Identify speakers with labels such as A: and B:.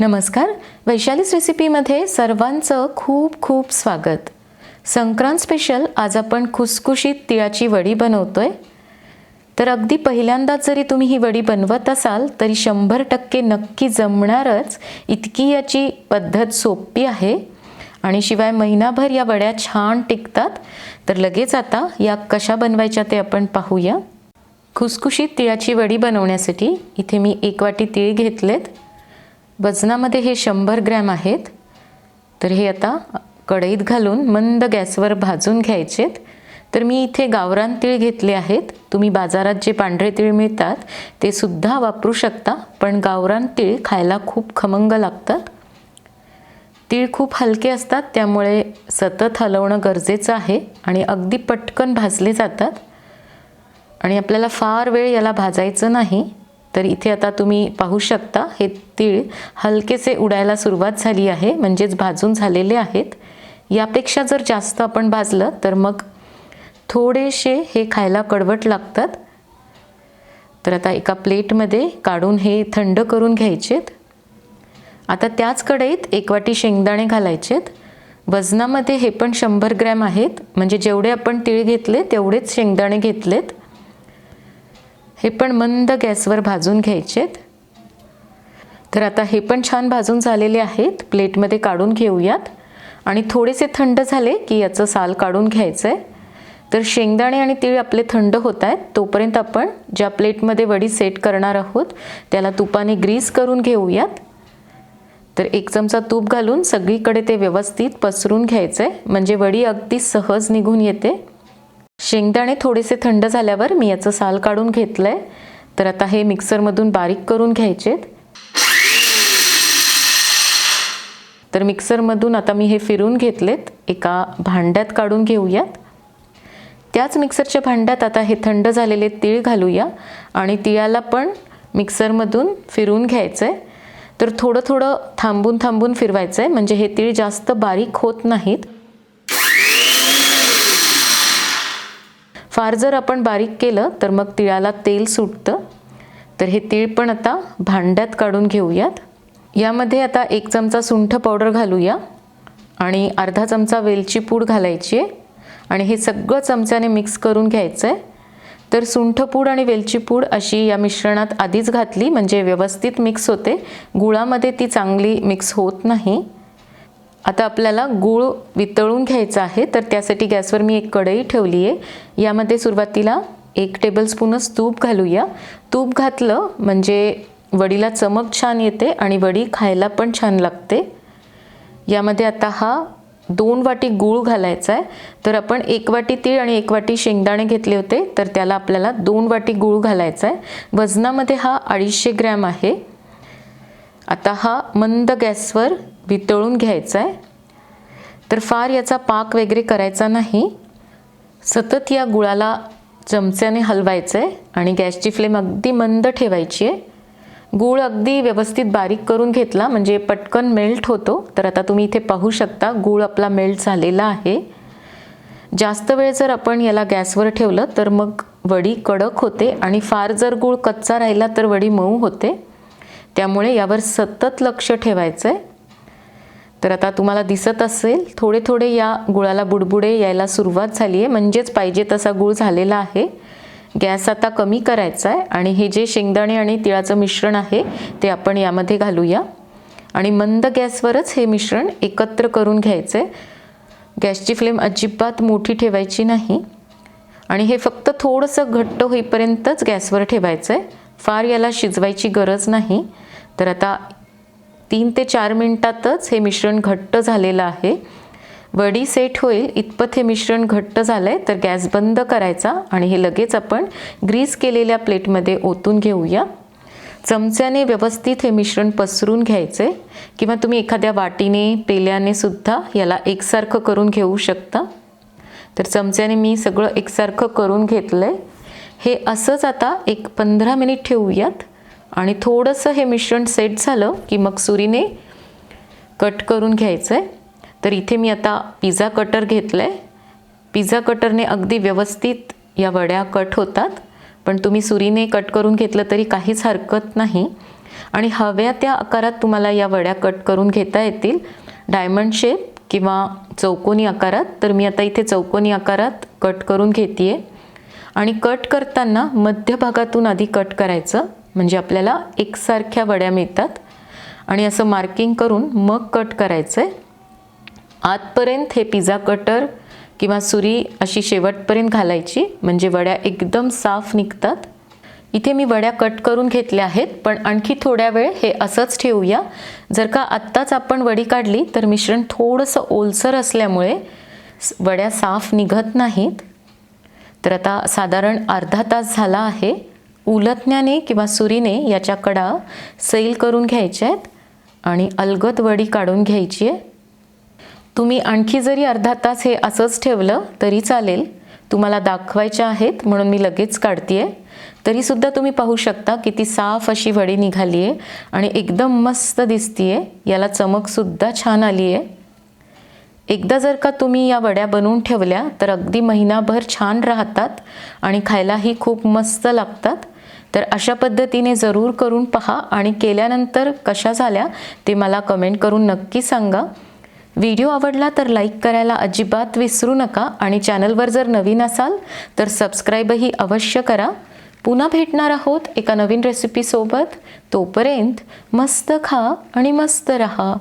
A: नमस्कार. वैशालीस रेसिपीमध्ये सर्वांचं खूप खूप स्वागत. संक्रांत स्पेशल आज आपण खुसखुशीत तिळाची वडी बनवतोय. तर अगदी पहिल्यांदाच जरी तुम्ही ही वडी बनवत असाल तरी शंभर टक्के नक्की जमणारच इतकी याची पद्धत सोपी आहे. आणि शिवाय महिनाभर या वड्या छान टिकतात. तर लगेच आता या कशा बनवायच्या ते आपण पाहूया. खुसखुशीत तिळाची वडी बनवण्यासाठी इथे मी एक वाटी तीळ घेतलेत. वजनामध्ये हे शंभर ग्रॅम आहेत. तर हे आता कढईत घालून मंद गॅसवर भाजून घ्यायचेत. तर मी इथे गावरान तीळ घेतले आहेत. तुम्ही बाजारात जे पांढरे तीळ मिळतात ते सुद्धा वापरू शकता पण गावरान तीळ खायला खूप खमंग लागतात. तीळ खूप हलके असतात त्यामुळे सतत हलवणं गरजेचं आहे आणि अगदी पटकन भाजले जातात. आणि आपल्याला फार वेळ याला भाजायचं नाही. तर इथे आता तुम्ही पाहू शकता हे तीळ हलकेसे उडायला सुरुवात झाली आहे म्हणजेच भाजून झालेले आहेत. यापेक्षा जर जास्त आपण भाजलं तर मग थोडेसे हे खायला कडवट लागतात. तर आता एका प्लेटमध्ये काढून हे थंड करून घ्यायचेत. आता त्याच कढईत एक वाटी शेंगदाणे घालायचेत. वजनामध्ये हे पण शंभर ग्रॅम आहेत म्हणजे जेवढे आपण तीळ घेतले तेवढेच शेंगदाणे घेतलेत. हे पण मंद गॅसवर भाजून घ्यायचेत. तर आता हे पण छान भाजून झालेले आहेत. प्लेटमध्ये काढून घेऊयात. आणि थोडेसे थंड झाले की याचं साल काढून घ्यायचं आहे तर शेंगदाणे आणि तीळ आपले थंड होत आहेत. तोपर्यंत आपण ज्या प्लेटमध्ये वडी सेट करणार आहोत त्याला तुपाने ग्रीस करून घेऊयात. तर एक चमचा तूप घालून सगळीकडे ते व्यवस्थित पसरून घ्यायचं आहे म्हणजे वडी अगदी सहज निघून येते. शेंगदाणे थोडेसे थंड झाल्यावर मी याचं साल काढून घेतलं आहे तर आता हे मिक्सरमधून बारीक करून घ्यायचेत. तर मिक्सरमधून आता मी हे फिरून घेतलेत. एका भांड्यात काढून घेऊयात. त्याच मिक्सरच्या भांड्यात आता हे थंड झालेले तीळ घालूया आणि तिळाला पण मिक्सरमधून फिरून घ्यायचं आहे तर थोडं थोडं थांबून थांबून फिरवायचं आहे म्हणजे हे तीळ जास्त बारीक होत नाहीत. फार जर आपण बारीक केलं तर मग तिळाला तेल सुटतं. तर हे तीळ पण आता भांड्यात काढून घेऊयात. यामध्ये आता एक चमचा सुंठ पावडर घालूया आणि अर्धा चमचा वेलची पूड घालायची आहे. आणि हे सगळं चमच्याने मिक्स करून घ्यायचं आहे तर सुंठ पूड आणि वेलची पूड अशी या मिश्रणात आधीच घातली म्हणजे व्यवस्थित मिक्स होते. गुळामध्ये ती चांगली मिक्स होत नाही. आता आपल्याला गूळ वितळून घ्यायचा आहे तर त्यासाठी गॅसवर मी एक कढई ठेवली आहे. यामध्ये सुरुवातीला एक टेबलस्पूनच तूप घालूया. तूप घातलं म्हणजे वडीला चमक छान येते आणि वडी खायला पण छान लागते. यामध्ये आता हा दोन वाटी गूळ घालायचा आहे. तर आपण एक वाटी तीळ आणि एक वाटी शेंगदाणे घेतले होते तर त्याला आपल्याला दोन वाटी गूळ घालायचा आहे. वजनामध्ये हा अडीचशे ग्रॅम आहे. आता हा मंद गॅसवर वितळून घ्यायचा आहे तर फार याचा पाक वगैरे करायचा नाही. सतत या गुळाला चमच्याने हलवायचं आहे आणि गॅसची फ्लेम अगदी मंद ठेवायची आहे गूळ अगदी व्यवस्थित बारीक करून घेतला म्हणजे पटकन मेल्ट होतो. तर आता तुम्ही इथे पाहू शकता गूळ आपला मेल्ट झालेला आहे. जास्त वेळ जर आपण याला गॅसवर ठेवलं तर मग वडी कडक होते आणि फार जर गूळ कच्चा राहिला तर वडी मऊ होते. त्यामुळे यावर सतत लक्ष ठेवायचं आहे तर आता तुम्हाला दिसत असेल थोडे थोडे या गुळाला बुडबुडे यायला सुरुवात झाली आहे. म्हणजेच पाहिजे तसा गुळ झालेला आहे. गॅस आता कमी करायचा आहे आणि हे जे शेंगदाणे आणि तिळाचं मिश्रण आहे ते आपण यामध्ये घालूया. आणि मंद गॅसवरच हे मिश्रण एकत्र करून घ्यायचं आहे गॅसची फ्लेम अजिबात मोठी ठेवायची नाही. आणि हे फक्त थोडंसं घट्ट होईपर्यंतच गॅसवर ठेवायचं आहे फार याला शिजवायची गरज नाही. तर आता तीन ते चार मिनटातच हे मिश्रण घट्ट झालेलं आहे. वडी सेट होईल इतपत हे मिश्रण घट्ट झालं आहे तर गॅस बंद करायचा आणि हे लगेच आपण ग्रीस केलेल्या प्लेटमध्ये ओतून घेऊया. चमच्याने व्यवस्थित हे मिश्रण पसरून घ्यायचे किंवा तुम्ही एखाद्या वाटीने पेल्याने सुद्धा याला एकसारखं करून घेऊ शकता. तर चमच्याने मी सगळं एकसारखं करून घेतलं आहे हे असंच आता एक पंधरा मिनिट ठेवूयात. आणि थोडंसं हे मिश्रण सेट झालं की मग सुरीने कट करून घ्यायचं आहे तर इथे मी आता पिझ्झा कटर घेतलं आहे पिझ्झा कटरने अगदी व्यवस्थित या वड्या कट होतात. पण तुम्ही सुरीने कट करून घेतलं तरी काहीच हरकत नाही. आणि हव्या त्या आकारात तुम्हाला या वड्या कट करून घेता येतील. डायमंड शेप किंवा चौकोनी आकारात. तर मी आता इथे चौकोनी आकारात कट करून घेते आहे आणि कट करताना मध्यभागातून आधी कट करायचं. म्हणजे आपल्याला एकसारख्या वड्या मिळतात. आणि असं मार्किंग करून मग कट करायचं आहे आतपर्यंत हे पिझ्झा कटर किंवा सुरी अशी शेवटपर्यंत घालायची. म्हणजे वड्या एकदम साफ निघतात. इथे मी वड्या कट करून घेतल्या आहेत पण आणखी थोड्या वेळ हे असंच ठेवूया. जर का आत्ताच आपण वडी काढली तर मिश्रण थोडंसं ओलसर असल्यामुळे वड्या साफ निघत नाहीत. तर आता साधारण अर्धा तास झाला आहे. उलटण्याने किंवा सुरीने याच्या कडा सैल करून घ्यायच्या आहेत आणि अलगद वडी काढून घ्यायची आहे. तुम्ही आणखी जरी अर्धा तास हे असंच ठेवलं तरी चालेल. तुम्हाला दाखवायच्या आहेत म्हणून मी लगेच काढते आहे तरीसुद्धा तुम्ही पाहू शकता किती साफ अशी वडी निघाली आहे आणि एकदम मस्त दिसती आहे याला चमकसुद्धा छान आली आहे एकदा जर का तुम्ही या वड्या बनवून ठेवल्या तर अगदी महिनाभर छान राहतात आणि खायलाही खूप मस्त लागतात. तर अशा पद्धतीने जरूर करून पहा आणि केल्यानंतर कशा झाल्या ते मला कमेंट करून नक्की सांगा. व्हिडिओ आवडला तर लाईक करायला अजिबात विसरू नका आणि चॅनलवर जर नवीन असाल तर सबस्क्राईबही अवश्य करा. पुन्हा भेटणार आहोत एका नवीन रेसिपीसोबत तोपर्यंत मस्त खा आणि मस्त रहा.